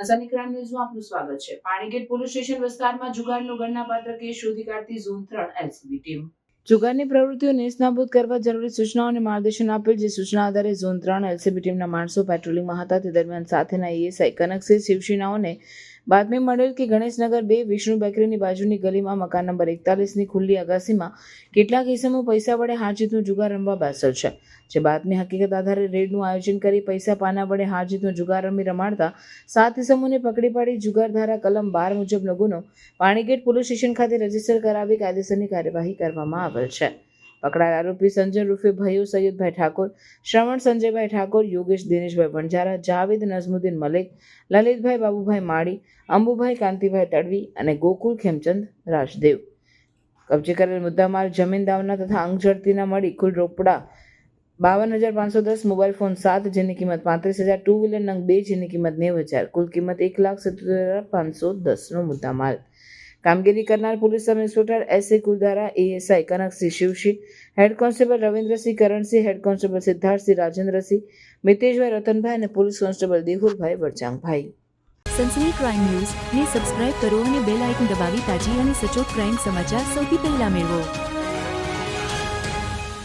સનસની crime ન્યૂઝમાં આપનું સ્વાગત છે. પાણીગેટ પોલીસ સ્ટેશન વિસ્તારમાં જુગારનો ગણનાપાત્ર કેસ શોધી કાઢતી ઝોન ત્રણ એલસીબી ટીમ. જુગારની પ્રવૃત્તિઓ નેસ્તનાબૂદ કરવા જરૂરી સૂચનાઓ અને માર્ગદર્શન આપેલ જે સૂચના આધારે ઝોન ત્રણ એલસીબી ટીમના માણસો, પેટ્રોલિંગમાં હતા, તે દરમિયાન સાથેના એએસઆઈ કનકસિંહ શિવશીનાઓને બાતમી મળેલ કે ગણેશનગર બે વિષ્ણુ બેકરીની બાજુની ગલીમાં મકાન નંબર એકતાલીસની ખુલ્લી અગાસીમાં કેટલાક ઇસમો પૈસા વડે હારજીતનું જુગાર રમવા બેસેલ છે. જે બાતમી હકીકત આધારે રેડનું આયોજન કરી પૈસા પાના વડે હારજીતનો જુગાર રમી રમાડતા સાત ઇસમોને પકડી પાડી જુગાર ધારા કલમ બાર મુજબનો ગુનો પાણીગેટ પોલીસ સ્ટેશન ખાતે રજિસ્ટર કરાવી કાયદેસરની કાર્યવાહી કરવામાં આવેલ છે. પકડાયેલ આરોપી સંજય રૂફે ભયુ સૈયદભાઈ ઠાકોર, શ્રવણ સંજયભાઈ ઠાકોર, યોગેશ દિનેશભાઈ વણજારા જાવેદ નઝમુદ્દીન મલેક, લલિતભાઈ બાબુભાઈ માળી, અંબુભાઈ કાંતિભાઈ તડવી અને ગોકુલ ખેમચંદ રાજદેવ. કબજે કરેલ મુદ્દામાલ જમીન દાવના તથા અંગ મળી કુલ રોકડા બાવન હજાર પાંચસો દસ મોબાઈલ ફોન સાત જેની કિંમત પાંત્રીસ હજાર, ટુ વ્હીલર નંગ બે જેની કિંમત નેવું હજાર, કુલ કિંમત એક લાખ સત્તર હજાર પાંચસો દસનો મુદ્દામાલ. કામગીરી કરનાર police sub inspector S A Kuldhara ASI Kanaksinh Shivsinh, head constable Ravindrasinh Karansinh, head constable Siddharthsinh Rajendrasinh, Miteshbhai Ratanbhai અને police constable Dehurbhai Vadchangbhai Sansani crime news. ને સબસ્ક્રાઇબ કરો અને બેલ આઇકન દબાવી તાજી અને સચોટ ક્રાઇમ સમાચાર સૌથી પહેલા મેળવો.